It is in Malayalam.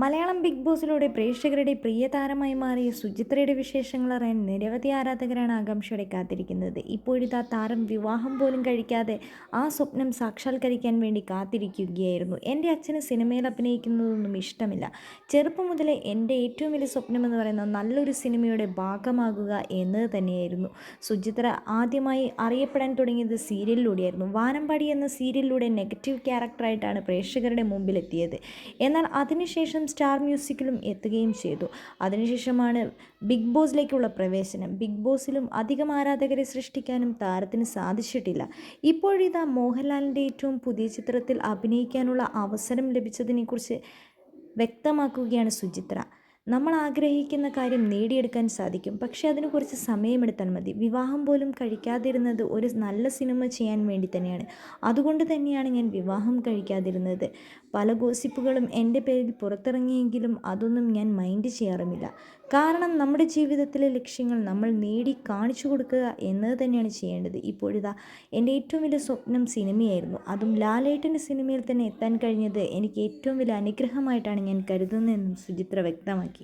മലയാളം ബിഗ് ബോസിലൂടെ പ്രേക്ഷകരുടെ പ്രിയ താരമായി മാറിയ സുചിത്രയുടെ വിശേഷങ്ങൾ അറിയാൻ നിരവധി ആരാധകരാണ് ആകാംക്ഷയോടെ കാത്തിരിക്കുന്നത്. ഇപ്പോഴിതാ താരം വിവാഹം പോലും കഴിക്കാതെ ആ സ്വപ്നം സാക്ഷാത്കരിക്കാൻ വേണ്ടി കാത്തിരിക്കുകയായിരുന്നു. എന്റെ അച്ഛന് സിനിമയിൽ അഭിനയിക്കുന്നതൊന്നും ഇഷ്ടമില്ല. ചെറുപ്പം മുതലേ എന്റെ ഏറ്റവും വലിയ സ്വപ്നം എന്ന് പറയുന്ന നല്ലൊരു സിനിമയുടെ ഭാഗമാകുക എന്നത് തന്നെയായിരുന്നു. സുചിത്ര ആദ്യമായി അറിയപ്പെടാൻ തുടങ്ങിയത് സീരിയലിലൂടെയായിരുന്നു. വാനമ്പാടി എന്ന സീരിയലിലൂടെ നെഗറ്റീവ് ക്യാരക്ടറായിട്ടാണ് പ്രേക്ഷകരുടെ മുമ്പിലെത്തിയത്. എന്നാൽ അതിനുശേഷം സ്റ്റാർ മ്യൂസിക്കിലും എത്തുകയും ചെയ്തു. അതിനുശേഷമാണ് ബിഗ് ബോസിലേക്കുള്ള പ്രവേശനം. ബിഗ് ബോസിലും അധികം ആരാധകരെ സൃഷ്ടിക്കാനും താരത്തിന് സാധിച്ചിട്ടില്ല. ഇപ്പോഴിതാ മോഹൻലാലിന്റെ ഏറ്റവും പുതിയ ചിത്രത്തിൽ അഭിനയിക്കാനുള്ള അവസരം ലഭിച്ചതിനെക്കുറിച്ച് വ്യക്തമാക്കുകയാണ് സുചിത്ര. നമ്മൾ ആഗ്രഹിക്കുന്ന കാര്യം നേടിയെടുക്കാൻ സാധിക്കും. പക്ഷേ അതിന് കുറച്ച് സമയമെടുത്താൽ മതി. വിവാഹം പോലും കഴിക്കാതിരുന്നത് ഒരു നല്ല സിനിമ ചെയ്യാൻ വേണ്ടി തന്നെയാണ്. അതുകൊണ്ട് തന്നെയാണ് ഞാൻ വിവാഹം കഴിക്കാതിരുന്നത്. പല ഗോസിപ്പുകളും എന്റെ പേരിൽ പുറത്തിറങ്ങിയെങ്കിലും അതൊന്നും ഞാൻ മൈൻഡ് ചെയ്യാറുമില്ല. കാരണം നമ്മുടെ ജീവിതത്തിലെ ലക്ഷ്യങ്ങൾ നമ്മൾ നേടി കാണിച്ചു കൊടുക്കുക എന്നത് തന്നെയാണ് ചെയ്യേണ്ടത്. ഇപ്പോഴിതാ എന്റെ ഏറ്റവും വലിയ സ്വപ്നം സിനിമയായിരുന്നു. അതും ലാലേട്ടന്റെ സിനിമയിൽ തന്നെ എത്താൻ കഴിഞ്ഞത് എനിക്ക് ഏറ്റവും വലിയ അനുഗ്രഹമായിട്ടാണ് ഞാൻ കരുതുന്നതെന്നും സുചിത്ര വ്യക്തമാക്കി.